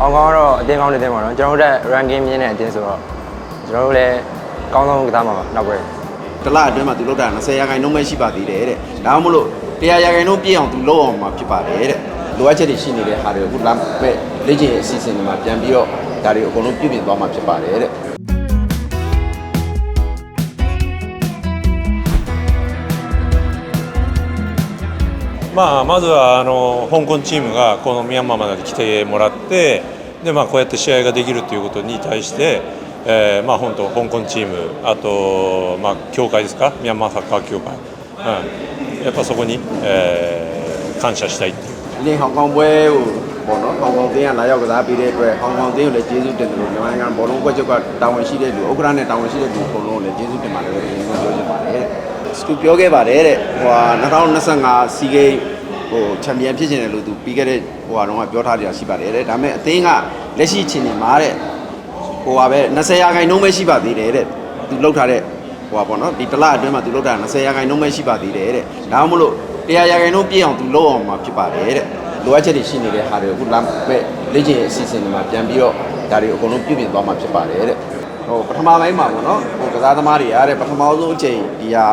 အောင်ကောင်းကတော့အတင်းကောင်းနေတယ်ပေါ့နော်ကျွန်တော်တို့က ranking မြင့်တဲ့အတင်းဆိုတော့ကျွန်တော်တို့လည်းကောင်းဆုံးကစားမှာပါနောက်ပွဲတစ်လအတွင်းမှာသူလောက်တာ20ရာခိုင်နှုန်းပဲရှိပါသေးတယ်တဲ့ဒါမှမဟုတ်100ရာခိုင်နှုန်းပြည့်အောင်သူလုပ်အောင်မှာဖြစ်ပါတယ်တဲ့လိုအပ်ချက်တွေရှိနေတဲ့ဟာတွေအခုလာမဲ့လေ့ကျင့်ရေးအစီအစဉ်တွေမှာပြန်ပြီးတော့ဒါတွေအကုန်လုံးပြုပြင်သွားမှာဖြစ်ပါတယ်တဲ့ まあ、まずはあの香港チームがこのミャンマーまで来てもらってで、まあ、こうやって試合ができるということに対して、えーまあ、本当香港チームあと、まあ、協会ですかミャンマーサッカー協会、うん、やっぱそこに、えー感謝したいっていう。 ဒီနေ့ဟောင်ကောင်ပွဲကိုပေါ့နော်ဟောင်ကောင်တင်းကလာရောက်ကစားပေးတဲ့အတွက်ဟောင်ကောင်တင်းကိုလည်းကျေးဇူးတင်တယ်လို့မြန်မာနိုင်ငံဘောလုံးကွက်ချုပ်ကတာဝန်ရှိတဲ့လူဥက္ကဋ္ဌနဲ့တာဝန်ရှိတဲ့လူအကုန်လုံးကိုလည်းကျေးဇူးတင်ပါတယ်လို့ဒီနေ့ပြောချင်ပါတယ် တယ် တဲ့စတူပြောခဲ့ပါတယ်တဲ့ဟိုဟာ2025စီဂိမ်းဟိုချန်ပီယံဖြစ်ချင်တယ်လို့သူပြီးခဲ့တဲ့ဟိုဟာတော့ပြောထားကြရှိပါတယ်တဲ့ဒါပေမဲ့အသင်းကလက်ရှိချင်းနေမှာတဲ့ဟိုဟာပဲ20ရာခိုင်နှုန်းပဲရှိပါသေးတယ်တဲ့သူလောက်ထားတဲ့ဟိုဟာပေါ့နော်ဒီတစ်လအတွင်းမှာသူလောက်တာ20ရာခိုင်နှုန်းပဲရှိပါသေးတယ်တဲ့ဒါမှမဟုတ်100ရာခိုင်နှုန်းပြည့်အောင်သူလုပ်အောင်မှာဖြစ်ပါတယ်တဲ့လိုအပ်ချက်တွေရှိနေတဲ့ဟာတွေအခုလာမဲ့လေ့ကျင့်ရေးအစီအစဉ်တွေမှာပြန်ပြီးတော့ဒါတွေအကုန်လုံးပြုပြင်သွားမှာဖြစ်ပါတယ်တဲ့ဟိုပထမပိုင်းမှာပေါ့နော်ဟိုကစားသမားတွေအားတဲ့ပထမဆုံးအချိန်ဒီဟာ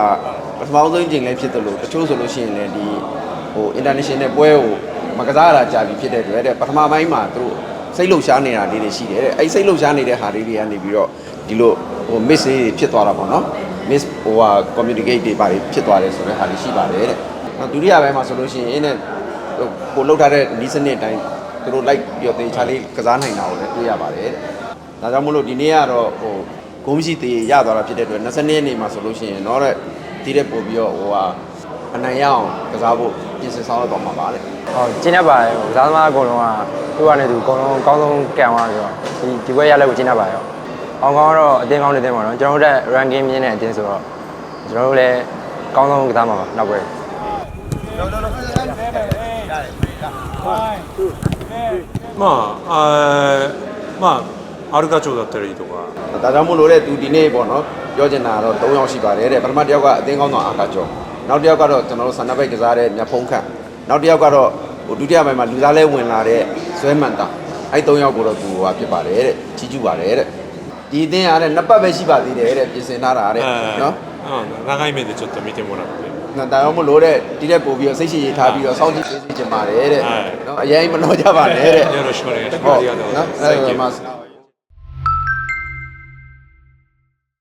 ပထမဆုံးအချိန်လည်းဖြစ်တယ်လို့တချို့ဆိုလို့ရှိရင်လည်းဒီဟို international ပွဲကိုမကစားရတာကြာပြီဖြစ်တဲ့အတွက်တဲ့ပထမပိုင်းမှာသူတို့စိတ်လှုပ်ရှားနေတာလေးတွေရှိတယ်တဲ့အဲ့စိတ်လှုပ်ရှားနေတဲ့ဟာလေးတွေကနေပြီးတော့ဒီလိုဟို miss တွေဖြစ်သွားတာပေါ့နော် miss ဟိုဟာ communicate တွေပါဖြစ်သွားတယ်ဆိုတဲ့ဟာတွေရှိပါတယ်တဲ့နောက်ဒုတိယပိုင်းမှာဆိုလို့ရှိရင်တဲ့ကိုလောက်ထားတဲ့နီးစနစ်အတိုင်းသူတို့လိုက်ပြီးတော့တေချာလေးကစားနိုင်တာကိုလည်းတွေ့ရပါတယ်တဲ့။ဒါကြောင့်မို့လို့ဒီနေ့ကတော့ဟို ဂုံးရှိသေးရသွားတာဖြစ်တဲ့အတွက်22ရက်နေ့မှာဆိုလို့ရှိရင်တော့တိတဲ့ပို့ပြီးတော့ဟိုဟာအနိုင်ရအောင်ကစားဖို့ပြင်ဆင်ဆောင်ရွက်သွားမှာပါလေ။ဟုတ်ကျင်းရပါတယ်။ကစားသမားအကုန်လုံးကသူ့ကနေသူအကုန်လုံးအကောင်းဆုံးကန်သွားပြီးတော့ဒီဒီဘက်ရလက်ကိုကျင်းရပါရော။အောင်ကောင်းတော့အတင်းကောင်းနေတယ်ပေါ့နော်။ကျွန်တော်တို့က ranking မြင့်တဲ့အတင်းဆိုတော့ကျွန်တော်တို့လည်းအကောင်းဆုံးကစားမှာပါနောက်ပွဲ။လောလောလောရတယ်။ဒါလေ။ဟုတ်။မအာမ အားရကကြိုးစားတယ်ရီတို့ကဒါကြောင့်မို့လို့တဲ့သူဒီနေ့ပေါ့နော်ပြောချင်တာတော့၃ယောက်ရှိပါတယ်တဲ့ပထမတစ်ယောက်ကအသင်းကောင်းဆောင်အားကကျော်နောက်တစ်ယောက်ကတော့ကျွန်တော်တို့ဆန္ဒပိတ်ကစားတဲ့မြဖုံးခန့်နောက်တစ်ယောက်ကတော့ဟိုဒုတိယပိုင်းမှာလူသားလဲဝင်လာတဲ့ဇွဲမန်တာအဲ့၃ယောက်ကိုတော့သူဟာဖြစ်ပါတယ်တဲ့ကြီးကျူပါတယ်တဲ့ဒီအသင်းအားနဲ့နှစ်ပတ်ပဲရှိပါသေးတယ်တဲ့ပြင်ဆင်ထားတာတဲ့နော်ဟုတ်ငါးခိုင်းမဲ့တဲ့ချက်တော့မိတင်မလားနော်ဒါတော့မလို့တဲ့ဒီတဲ့ပို့ပြီးတော့စိတ်ရှည်ရေးထားပြီးတော့စောင့်ကြည့်ပေးစီချင်ပါတယ်တဲ့နော်အရင်မနှောကြပါနဲ့တဲ့ရတော့ရှိပါတယ်တခါတည်းကတော့နော်အဲ့ဒါမှ